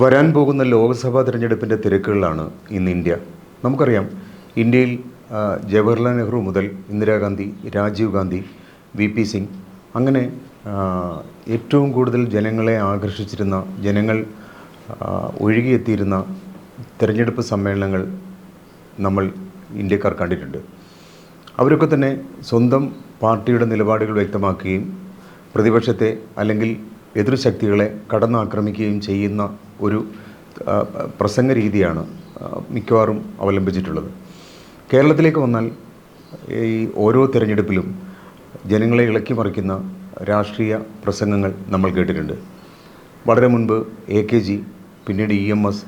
വരാൻ പോകുന്ന ലോക്സഭാ തിരഞ്ഞെടുപ്പിന്റെ തിരക്കുകളിലാണ് ഇന്ന് ഇന്ത്യ. നമുക്കറിയാം ഇന്ത്യയിൽ ജവഹർലാൽ നെഹ്റു മുതൽ ഇന്ദിരാഗാന്ധി രാജീവ് ഗാന്ധി വി പി സിംഗ് അങ്ങനെ ഏറ്റവും കൂടുതൽ ജനങ്ങളെ ആകർഷിച്ചിരുന്ന ജനങ്ങൾ ഒഴുകിയെത്തിയിരുന്ന തിരഞ്ഞെടുപ്പ് സമ്മേളനങ്ങൾ നമ്മൾ ഇന്ത്യക്കാർ കണ്ടിട്ടുണ്ട്. അവരൊക്കെ തന്നെ സ്വന്തം പാർട്ടിയുടെ നിലപാടുകൾ വ്യക്തമാക്കുകയും പ്രതിപക്ഷത്തെ അല്ലെങ്കിൽ എതിർശക്തികളെ കടന്നാക്രമിക്കുകയും ചെയ്യുന്ന ഒരു പ്രസംഗ രീതിയാണ് മിക്കവാറും അവലംബിച്ചിട്ടുള്ളത്. കേരളത്തിലേക്ക് വന്നാൽ ഈ ഓരോ തിരഞ്ഞെടുപ്പിലും ജനങ്ങളെ ഇളക്കിമറിക്കുന്ന രാഷ്ട്രീയ പ്രസംഗങ്ങൾ നമ്മൾ കേട്ടിട്ടുണ്ട്. വളരെ മുൻപ് എ കെ ജി പിന്നീട് E M S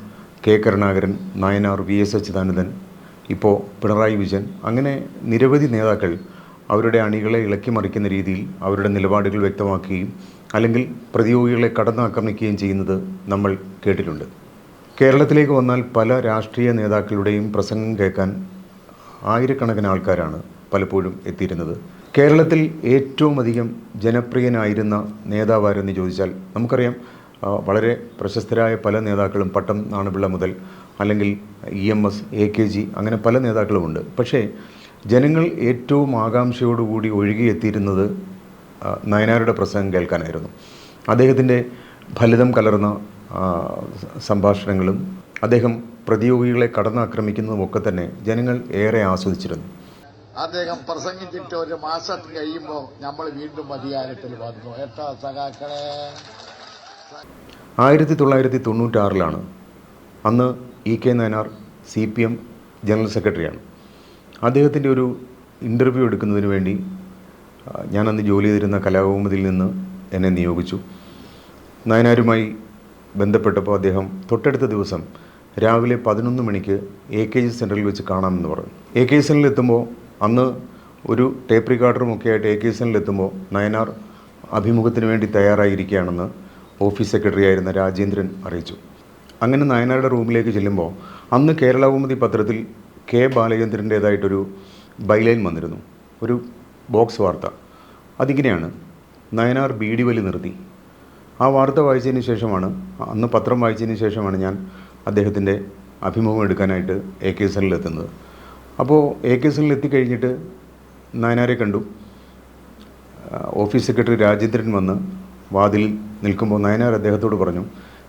K Karunakaran Nayanar V S Achuthanandan ഇപ്പോൾ പിണറായി വിജയൻ അങ്ങനെ നിരവധി നേതാക്കൾ അവരുടെ അണികളെ ഇളക്കിമറിക്കുന്ന രീതിയിൽ അവരുടെ നിലപാടുകൾ വ്യക്തമാക്കുകയും അല്ലെങ്കിൽ പ്രതിയോഗികളെ കടന്നാക്രമിക്കുകയും ചെയ്യുന്നത് നമ്മൾ കേട്ടിട്ടുണ്ട്. കേരളത്തിലേക്ക് വന്നാൽ പല രാഷ്ട്രീയ നേതാക്കളുടെയും പ്രസംഗം കേൾക്കാൻ ആയിരക്കണക്കിന് ആൾക്കാരാണ് പലപ്പോഴും എത്തിയിരുന്നത്. കേരളത്തിൽ ഏറ്റവും അധികം ജനപ്രിയനായിരുന്ന നേതാവാരെന്ന് ചോദിച്ചാൽ നമുക്കറിയാം വളരെ പ്രശസ്തരായ പല നേതാക്കളും പട്ടം നാണപിള്ള മുതൽ അല്ലെങ്കിൽ E M S A K G അങ്ങനെ പല നേതാക്കളുമുണ്ട്. പക്ഷേ ജനങ്ങൾ ഏറ്റവും ആകാംക്ഷയോടുകൂടി ഒഴുകിയെത്തിയിരുന്നത് നയനാരുടെ പ്രസംഗം കേൾക്കാനായിരുന്നു. അദ്ദേഹത്തിന്റെ ഫലിതം കലർന്ന സംഭാഷണങ്ങളും അദ്ദേഹം പ്രതിയോഗികളെ കടന്നാക്രമിക്കുന്നതുമൊക്കെ തന്നെ ജനങ്ങൾ ഏറെ ആസ്വദിച്ചിരുന്നു. അദ്ദേഹം പ്രസംഗിച്ചിട്ട് ഒരു മാസം കഴിയുമ്പോൾ നമ്മൾ വീണ്ടും അധികാരത്തിൽ വന്നു. എട്ടാ സഖാക്കളെ? ആയിരത്തി തൊള്ളായിരത്തി തൊണ്ണൂറ്റാറിലാണ് അന്ന് E K Nayanar C P M general സെക്രട്ടറിയാണ്. അദ്ദേഹത്തിന്റെ ഒരു ഇന്റർവ്യൂ എടുക്കുന്നതിന് വേണ്ടി അന്ന് ജോലി ചെയ്തിരുന്ന കലാകൗമുദിയിൽ നിന്ന് എന്നെ നിയോഗിച്ചു. നയനാരുമായി ബന്ധപ്പെട്ടപ്പോൾ അദ്ദേഹം തൊട്ടടുത്ത ദിവസം രാവിലെ പതിനൊന്ന് മണിക്ക് എ കെ ജി സെന്ററിൽ വെച്ച് കാണാമെന്ന് പറഞ്ഞു. എ കെ സെന്ററിൽ എത്തുമ്പോൾ അന്ന് ഒരു ടേപ്പ് റിക്കാർഡറും ഒക്കെ ആയിട്ട് എ കെ സെന്ററിൽ എത്തുമ്പോൾ നയനാർ അഭിമുഖത്തിന് വേണ്ടി തയ്യാറായിരിക്കുകയാണെന്ന് ഓഫീസ് സെക്രട്ടറി ആയിരുന്ന രാജേന്ദ്രൻ അറിയിച്ചു. അങ്ങനെ നയനാരുടെ റൂമിലേക്ക് ചെല്ലുമ്പോൾ അന്ന് കേരളകൗമുദി പത്രത്തിൽ കെ ബാലചന്ദ്രന്റേതായിട്ടൊരു ബൈലൈൻ വന്നിരുന്നു. ഒരു ബോക്സ് വാർത്ത. അതിങ്ങനെയാണ് നയനാർ ബീഡി വലി നിർത്തി. ആ വാർത്ത വായിച്ചതിന് ശേഷമാണ് അന്ന് പത്രം വായിച്ചതിന് ശേഷമാണ് ഞാൻ അദ്ദേഹത്തിന്റെ അഭിമുഖം എടുക്കാനായിട്ട് എ കെ എസ് എത്തുന്നത്. അപ്പോൾ എ കെ എസ് എത്തിക്കഴിഞ്ഞിട്ട് നയനാരെ കണ്ടു. ഓഫീസ് സെക്രട്ടറി രാജേന്ദ്രൻ വന്ന് വാതിൽ നിൽക്കുമ്പോൾ നയനാർ അദ്ദേഹത്തോട് പറഞ്ഞു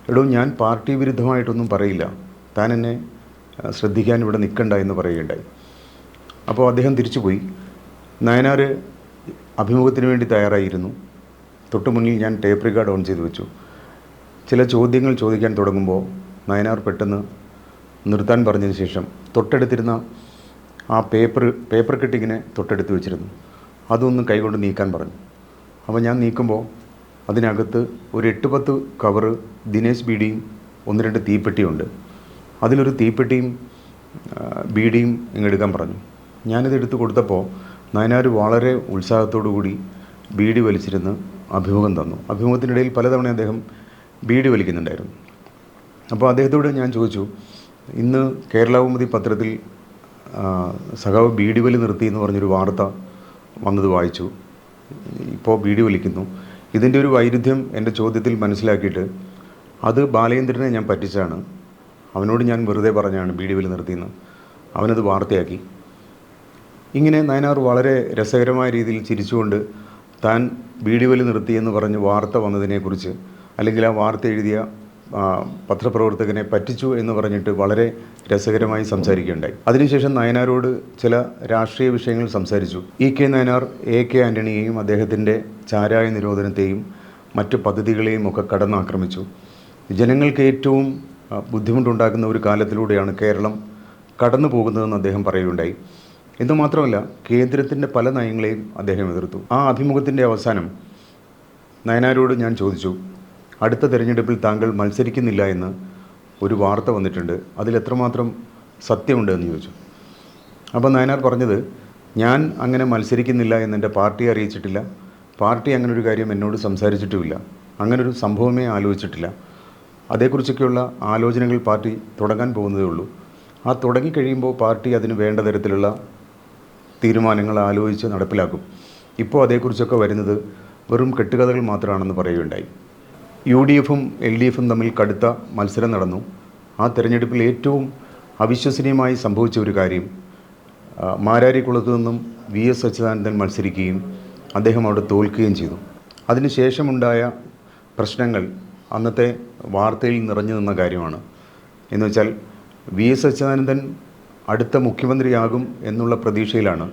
എടോ ഞാൻ പാർട്ടി വിരുദ്ധമായിട്ടൊന്നും പറയില്ല. താൻ എന്നെ ശ്രദ്ധിക്കാൻ ഇവിടെ നിൽക്കണ്ട എന്ന് പറയുകയുണ്ടായി. അപ്പോൾ അദ്ദേഹം തിരിച്ചുപോയി. നയനാർ അഭിമുഖത്തിന് വേണ്ടി തയ്യാറായിരുന്നു. തൊട്ടു മുന്നിൽ ഞാൻ ടേപ്പ് റിക്കാർഡ് ഓൺ ചെയ്തു വെച്ചു. ചില ചോദ്യങ്ങൾ ചോദിക്കാൻ തുടങ്ങുമ്പോൾ നയനാർ പെട്ടെന്ന് നിർത്താൻ പറഞ്ഞതിന് ശേഷം തൊട്ടടുത്തിരുന്ന ആ പേപ്പർ പേപ്പർ കട്ടിങ്ങിനെ തൊട്ടടുത്ത് വെച്ചിരുന്നു. അതൊന്ന് കൈകൊണ്ട് നീക്കാൻ പറഞ്ഞു. അപ്പോൾ ഞാൻ നീക്കുമ്പോൾ അതിനകത്ത് ഒരു എട്ട് പത്ത് കവറ് ദിനേശ് ബീഡിയും ഒന്ന് രണ്ട് തീപ്പെട്ടിയുണ്ട് അതിലൊരു തീപ്പെട്ടിയും ബീഡിയും ഇങ്ങെടുക്കാൻ പറഞ്ഞു. ഞാനിത് എടുത്ത് കൊടുത്തപ്പോൾ നയനാർ വളരെ ഉത്സാഹത്തോടു കൂടി ബീഡി വലിച്ചിരുന്ന് അഭിമുഖം തന്നു. അഭിമുഖത്തിനിടയിൽ പലതവണ അദ്ദേഹം ബീഡി വലിക്കുന്നുണ്ടായിരുന്നു. അപ്പോൾ അദ്ദേഹത്തോട് ഞാൻ ചോദിച്ചു ഇന്ന് കേരളകൗമുദി പത്രത്തിൽ സഖാവ് ബീഡി വലി നിർത്തി എന്ന് പറഞ്ഞൊരു വാർത്ത വന്നത് വായിച്ചു. ഇപ്പോൾ ബീഡി വലിക്കുന്നു. ഇതിന്റെ ഒരു വൈരുദ്ധ്യം എന്റെ ചോദ്യത്തിൽ മനസ്സിലാക്കിയിട്ട് അത് ബാലേന്ദ്രനെ ഞാൻ പറ്റിച്ചാണ്. അവനോട് ഞാൻ വെറുതെ പറഞ്ഞാണ് ബീഡി വലി നിർത്തിയെന്ന്. അവനത് വാർത്തയാക്കി. ഇങ്ങനെ നയനാർ വളരെ രസകരമായ രീതിയിൽ ചിരിച്ചുകൊണ്ട് താൻ വലി നിർത്തിയെന്ന് പറഞ്ഞ് വാർത്ത വന്നതിനെക്കുറിച്ച് അല്ലെങ്കിൽ ആ വാർത്ത എഴുതിയ പത്രപ്രവർത്തകനെ പറ്റിച്ചു എന്ന് പറഞ്ഞിട്ട് വളരെ രസകരമായി സംസാരിക്കുകയുണ്ടായി. അതിനുശേഷം നയനാരോട് ചില രാഷ്ട്രീയ വിഷയങ്ങൾ സംസാരിച്ചു. E K Nayanar A K ആന്റണിയെയും അദ്ദേഹത്തിന്റെ ചാരായ നിരോധനത്തെയും മറ്റ് പദ്ധതികളെയും ഒക്കെ കടന്നാക്രമിച്ചു. ജനങ്ങൾക്ക് ഏറ്റവും ബുദ്ധിമുട്ടുണ്ടാക്കുന്ന ഒരു കാലത്തിലൂടെയാണ് കേരളം കടന്നു പോകുന്നതെന്ന് അദ്ദേഹം പറയുകയുണ്ടായി. എന്ന് മാത്രമല്ല കേന്ദ്രത്തിന്റെ പല നയങ്ങളെയും അദ്ദേഹം എതിർത്തു. ആ അഭിമുഖത്തിന്റെ അവസാനം നയനാരോട് ഞാൻ ചോദിച്ചു അടുത്ത തിരഞ്ഞെടുപ്പിൽ താങ്കൾ മത്സരിക്കുന്നില്ല എന്ന് ഒരു വാർത്ത വന്നിട്ടുണ്ട്. അതിൽ എത്രമാത്രം സത്യമുണ്ട്? എന്ന് ചോദിച്ചു. അപ്പോൾ നയനാർ പറഞ്ഞത് ഞാൻ അങ്ങനെ മത്സരിക്കുന്നില്ല എന്ന് എന്റെ പാർട്ടി അറിയിച്ചിട്ടില്ല. പാർട്ടി അങ്ങനെ ഒരു കാര്യം എന്നോട് സംസാരിച്ചിട്ടുമില്ല. അങ്ങനൊരു സംഭവമേ ആലോചിച്ചിട്ടില്ല. അതേക്കുറിച്ചൊക്കെയുള്ള ആലോചനകൾ പാർട്ടി തുടങ്ങാൻ പോകുന്നതേ ഉള്ളൂ. ആ തുടങ്ങിക്കഴിയുമ്പോൾ പാർട്ടി അതിന് വേണ്ട തരത്തിലുള്ള തീരുമാനങ്ങൾ ആലോചിച്ച് നടപ്പിലാക്കും. ഇപ്പോൾ അതേക്കുറിച്ചൊക്കെ വരുന്നത് വെറും കെട്ടുകഥകൾ മാത്രമാണെന്ന് പറയുകയുണ്ടായി. യു ഡി എഫും എൽ ഡി എഫും തമ്മിൽ കടുത്ത മത്സരം നടന്നു. ആ തെരഞ്ഞെടുപ്പിൽ ഏറ്റവും അവിശ്വസനീയമായി സംഭവിച്ച ഒരു കാര്യം മാരാരിക്കുളത്ത് നിന്നും വി എസ് അച്യുതാനന്ദൻ മത്സരിക്കുകയും അദ്ദേഹം അവിടെ തോൽക്കുകയും ചെയ്തു. അതിനുശേഷമുണ്ടായ പ്രശ്നങ്ങൾ അന്നത്തെ വാർത്തയിൽ നിറഞ്ഞു നിന്ന കാര്യമാണ്. എന്നുവെച്ചാൽ വി എസ് അച്യുതാനന്ദൻ അടുത്ത മുഖ്യമന്ത്രിയാകും എന്നുള്ള പ്രതീക്ഷയിലാണ്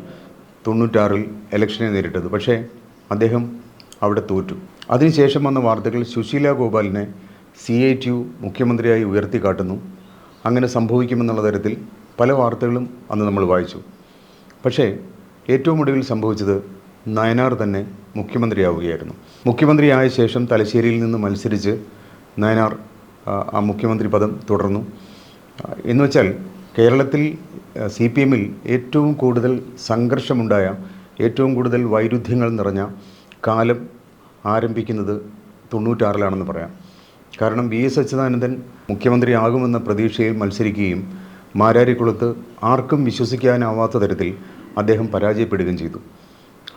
തൊണ്ണൂറ്റാറിൽ ഇലക്ഷനെ നേരിട്ടത്. പക്ഷേ അദ്ദേഹം അവിടെ തോറ്റു. അതിനുശേഷം വന്ന വാർത്തകൾ സുശീല ഗോപാലിനെ സി ഐ ടി യു മുഖ്യമന്ത്രിയായി ഉയർത്തി കാട്ടുന്നു. അങ്ങനെ സംഭവിക്കുമെന്നുള്ള തരത്തിൽ പല വാർത്തകളും അന്ന് നമ്മൾ വായിച്ചു. പക്ഷേ ഏറ്റവും ഒടുവിൽ സംഭവിച്ചത് നയനാർ തന്നെ മുഖ്യമന്ത്രിയാവുകയായിരുന്നു. മുഖ്യമന്ത്രിയായ ശേഷം തലശ്ശേരിയിൽ നിന്ന് മത്സരിച്ച് നയനാർ ആ, മുഖ്യമന്ത്രി പദം തുടർന്നു. എന്നുവെച്ചാൽ എന്ന് വെച്ചാൽ കേരളത്തിൽ സി പി എമ്മിൽ ഏറ്റവും കൂടുതൽ സംഘർഷമുണ്ടായ ഏറ്റവും കൂടുതൽ വൈരുദ്ധ്യങ്ങൾ നിറഞ്ഞ കാലം ആരംഭിക്കുന്നത് തൊണ്ണൂറ്റാറിലാണെന്ന് പറയാം. കാരണം വി എസ് അച്യുതാനന്ദൻ മുഖ്യമന്ത്രിയാകുമെന്ന പ്രതീക്ഷയിൽ മത്സരിക്കുകയും മാരാരിക്കുളത്ത് ആർക്കും വിശ്വസിക്കാനാവാത്ത തരത്തിൽ അദ്ദേഹം പരാജയപ്പെടുകയും ചെയ്തു.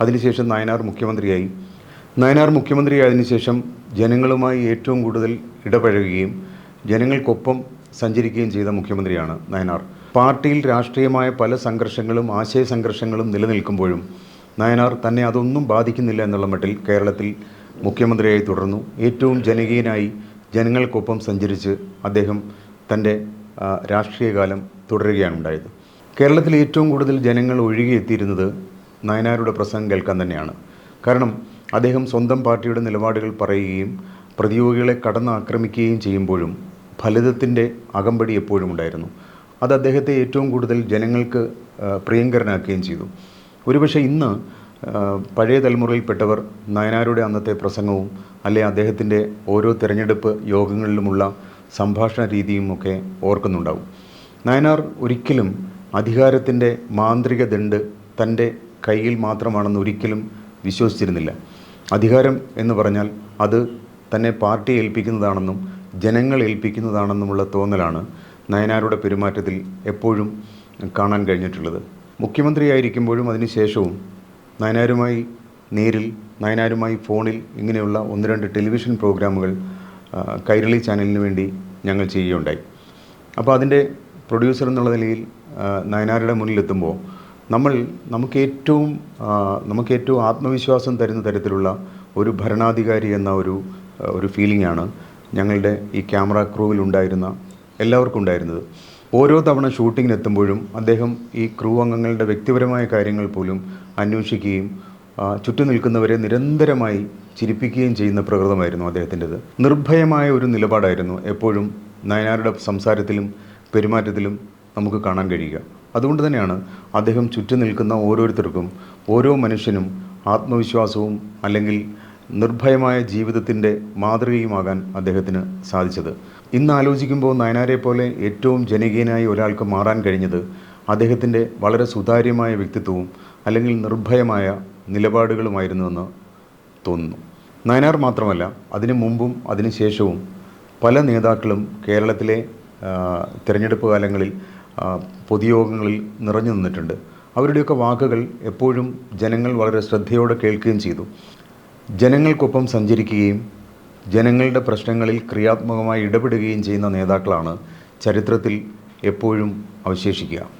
അതിനുശേഷം നയനാർ മുഖ്യമന്ത്രിയായി. നയനാർ മുഖ്യമന്ത്രിയായതിനു ശേഷം ജനങ്ങളുമായി ഏറ്റവും കൂടുതൽ ഇടപഴകുകയും ജനങ്ങൾക്കൊപ്പം സഞ്ചരിക്കുകയും ചെയ്ത മുഖ്യമന്ത്രിയാണ് നയനാർ. പാർട്ടിയിൽ രാഷ്ട്രീയമായ പല സംഘർഷങ്ങളും ആശയ സംഘർഷങ്ങളും നിലനിൽക്കുമ്പോഴും നയനാർ തന്നെ അതൊന്നും ബാധിക്കുന്നില്ല എന്നുള്ള മട്ടിൽ കേരളത്തിൽ മുഖ്യമന്ത്രിയായി തുടർന്നു. ഏറ്റവും ജനകീയനായി ജനങ്ങൾക്കൊപ്പം സഞ്ചരിച്ച് അദ്ദേഹം തന്റെ രാഷ്ട്രീയകാലം തുടരുകയാണ് ഉണ്ടായത്. കേരളത്തിൽ ഏറ്റവും കൂടുതൽ ജനങ്ങൾ ഒഴുകിയെത്തിയിരുന്നത് നയനാരുടെ പ്രസംഗം കേൾക്കാൻ തന്നെയാണ്. കാരണം അദ്ദേഹം സ്വന്തം പാർട്ടിയുടെ നിലപാടുകൾ പറയുകയും പ്രതിയോഗികളെ കടന്നാക്രമിക്കുകയും ചെയ്യുമ്പോഴും ഫലിതത്തിന്റെ അകമ്പടി എപ്പോഴും ഉണ്ടായിരുന്നു. അത് അദ്ദേഹത്തെ ഏറ്റവും കൂടുതൽ ജനങ്ങൾക്ക് പ്രിയങ്കരനാക്കുകയും ചെയ്തു. ഒരുപക്ഷെ ഇന്ന് പഴയ തലമുറയിൽപ്പെട്ടവർ നയനാരുടെ അന്നത്തെ പ്രസംഗവും അല്ലെ അദ്ദേഹത്തിന്റെ ഓരോ തിരഞ്ഞെടുപ്പ് യോഗങ്ങളിലുമുള്ള സംഭാഷണ രീതിയും ഒക്കെ ഓർക്കുന്നുണ്ടാവും. നയനാർ ഒരിക്കലും അധികാരത്തിന്റെ മാന്ത്രിക ദണ്ട് തന്റെ കയ്യിൽ മാത്രമാണെന്ന് ഒരിക്കലും വിശ്വസിച്ചിരുന്നില്ല. അധികാരം എന്ന് പറഞ്ഞാൽ അത് തന്നെ പാർട്ടി ഏൽപ്പിക്കുന്നതാണെന്നും ജനങ്ങൾ ഏൽപ്പിക്കുന്നതാണെന്നുമുള്ള തോന്നലാണ് നയനാരുടെ പെരുമാറ്റത്തിൽ എപ്പോഴും കാണാൻ കഴിഞ്ഞിട്ടുള്ളത്. മുഖ്യമന്ത്രിയായിരിക്കുമ്പോഴും അതിനുശേഷവും നയനാരുമായി നേരിൽ നയനാരുമായി ഫോണിൽ ഇങ്ങനെയുള്ള ഒന്ന് രണ്ട് ടെലിവിഷൻ പ്രോഗ്രാമുകൾ കൈരളി ചാനലിന് വേണ്ടി ഞങ്ങൾ ചെയ്യുകയുണ്ടായി. അപ്പോൾ അതിന്റെ പ്രൊഡ്യൂസർ എന്നുള്ള നിലയിൽ നയനാരുടെ മുന്നിലെത്തുമ്പോൾ നമ്മൾ നമുക്ക് ഏറ്റവും നമുക്ക് ഏറ്റവും ആത്മവിശ്വാസം തരുന്ന തരത്തിലുള്ള ഒരു ഭരണാധികാരി എന്ന ഒരു ഒരു ഫീലിംഗാണ് ഞങ്ങളുടെ ഈ ക്യാമറ ക്രൂവിൽ ഉണ്ടായിരുന്ന എല്ലാവർക്കും ഉണ്ടായിരുന്നത്. ഓരോ തവണ ഷൂട്ടിങ്ങിനെത്തുമ്പോഴും അദ്ദേഹം ഈ ക്രൂ അംഗങ്ങളുടെ വ്യക്തിപരമായ കാര്യങ്ങൾ പോലും അന്വേഷിക്കുകയും ചുറ്റു നിൽക്കുന്നവരെ നിരന്തരമായി ചിരിപ്പിക്കുകയും ചെയ്യുന്ന പ്രകൃതമായിരുന്നു അദ്ദേഹത്തിന്റെത്. നിർഭയമായ ഒരു നിലപാടായിരുന്നു എപ്പോഴും നയനാരുടെ സംസാരത്തിലും പെരുമാറ്റത്തിലും നമുക്ക് കാണാൻ കഴിയുക. അതുകൊണ്ട് തന്നെയാണ് അദ്ദേഹം ചുറ്റു നിൽക്കുന്ന ഓരോരുത്തർക്കും ഓരോ മനുഷ്യനും ആത്മവിശ്വാസവും അല്ലെങ്കിൽ നിർഭയമായ ജീവിതത്തിന്റെ മാതൃകയുമാകാൻ അദ്ദേഹത്തിന് സാധിച്ചത്. ഇന്ന് ആലോചിക്കുമ്പോൾ നയനാരെ പോലെ ഏറ്റവും ജനകീയനായി ഒരാൾക്ക് മാറാൻ കഴിഞ്ഞത് അദ്ദേഹത്തിന്റെ വളരെ സുതാര്യമായ വ്യക്തിത്വവും അല്ലെങ്കിൽ നിർഭയമായ നിലപാടുകളുമായിരുന്നുവെന്ന് തോന്നുന്നു. നയനാർ മാത്രമല്ല അതിനു മുമ്പും അതിനുശേഷവും പല നേതാക്കളും കേരളത്തിലെ തിരഞ്ഞെടുപ്പ് കാലങ്ങളിൽ പൊതുയോഗങ്ങളിൽ നിറഞ്ഞു നിന്നിട്ടുണ്ട്. അവരുടെയൊക്കെ വാക്കുകൾ എപ്പോഴും ജനങ്ങൾ വളരെ ശ്രദ്ധയോടെ കേൾക്കുകയും ചെയ്തു. ജനങ്ങൾക്കൊപ്പം സഞ്ചരിക്കുകയും ജനങ്ങളുടെ പ്രശ്നങ്ങളിൽ ക്രിയാത്മകമായി ഇടപെടുകയും ചെയ്യുന്ന നേതാക്കളാണ് ചരിത്രത്തിൽ എപ്പോഴും അവശേഷിക്കുക.